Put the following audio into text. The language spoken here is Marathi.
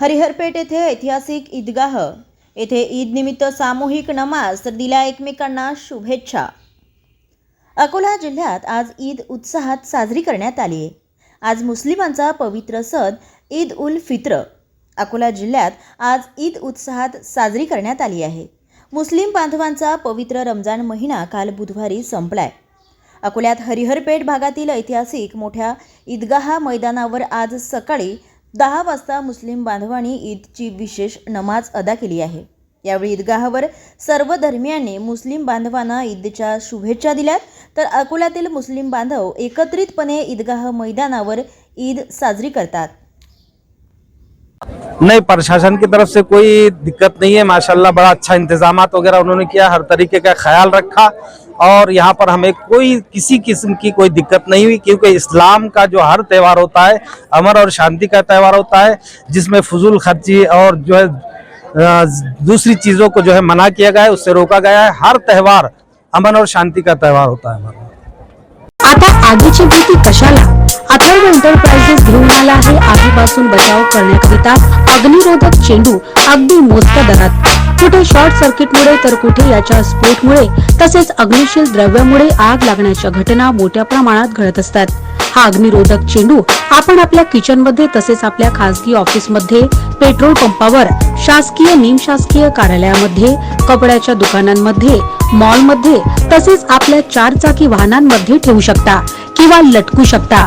हरिहरपेठ येथे ऐतिहासिक ईदगाह. येथे ईद निमित्त सामूहिक नमाज तर दिल्या एकमेकांना शुभेच्छा. अकोला जिल्ह्यात आज ईद उत्साहात साजरी करण्यात आली. आहे आज मुस्लिमांचा पवित्र सण ईद उल फित्र. अकोला जिल्ह्यात आज ईद उत्साहात साजरी करण्यात आली आहे. मुस्लिम बांधवांचा पवित्र रमजान महिना काल बुधवारी संपलाय. अकोल्यात हरिहरपेठ भागातील ऐतिहासिक मोठ्या ईदगाह मैदानावर आज सकाळी दहा वाजता मुस्लिम बांधवांनी ईदची विशेष नमाज अदा केली आहे. यावेळी ईदगाहवर सर्व धर्मियांनी मुस्लिम बांधवांना ईदच्या शुभेच्छा दिल्यात. तर अकोल्यातील मुस्लिम बांधव एकत्रितपणे ईदगाह मैदानावर ईद साजरी करतात. नहीं, प्रशासन की तरफ़ से कोई दिक्कत नहीं है। माशाल्लाह, बड़ा अच्छा इंतज़ाम वगैरह उन्होंने किया, हर तरीके का ख्याल रखा। और यहाँ पर हमें कोई, किसी किस्म की कोई दिक्कत नहीं हुई, क्योंकि इस्लाम का जो हर त्यौहार होता है, अमर और शांति का त्यौहार होता है, जिसमें फजूल खर्ची और जो है दूसरी चीज़ों को जो है मना किया गया है, उससे रोका गया है। हर त्यौहार अमन और शांति का त्यौहार होता है। हमारा आता आगीची कशाला अथर्व एंटरप्राइजेस घेऊन आला आहे. आगीपासून बचाव करण्याकरिता अग्निरोधक चेंडू अगदी मोजक्या दरात. कुठे शॉर्ट सर्किटमुळे तर कुठे याच्या स्फोटमुळे तसेच अग्निशील द्रव्यामुळे आग लागण्याच्या घटना मोठ्या प्रमाणात घडत असतात. हा अग्निरोधक चेंडू आपण आपल्या किचनमध्ये तसेच आपल्या खासगी ऑफिसमध्ये पेट्रोल पंपावर शासकीय निमशासकीय कार्यालयामध्ये कपड्याच्या दुकानांमध्ये मॉलमध्ये तसेच आपल्या चारचाकी वाहनांमध्ये ठेवू शकता किंवा लटकू शकता.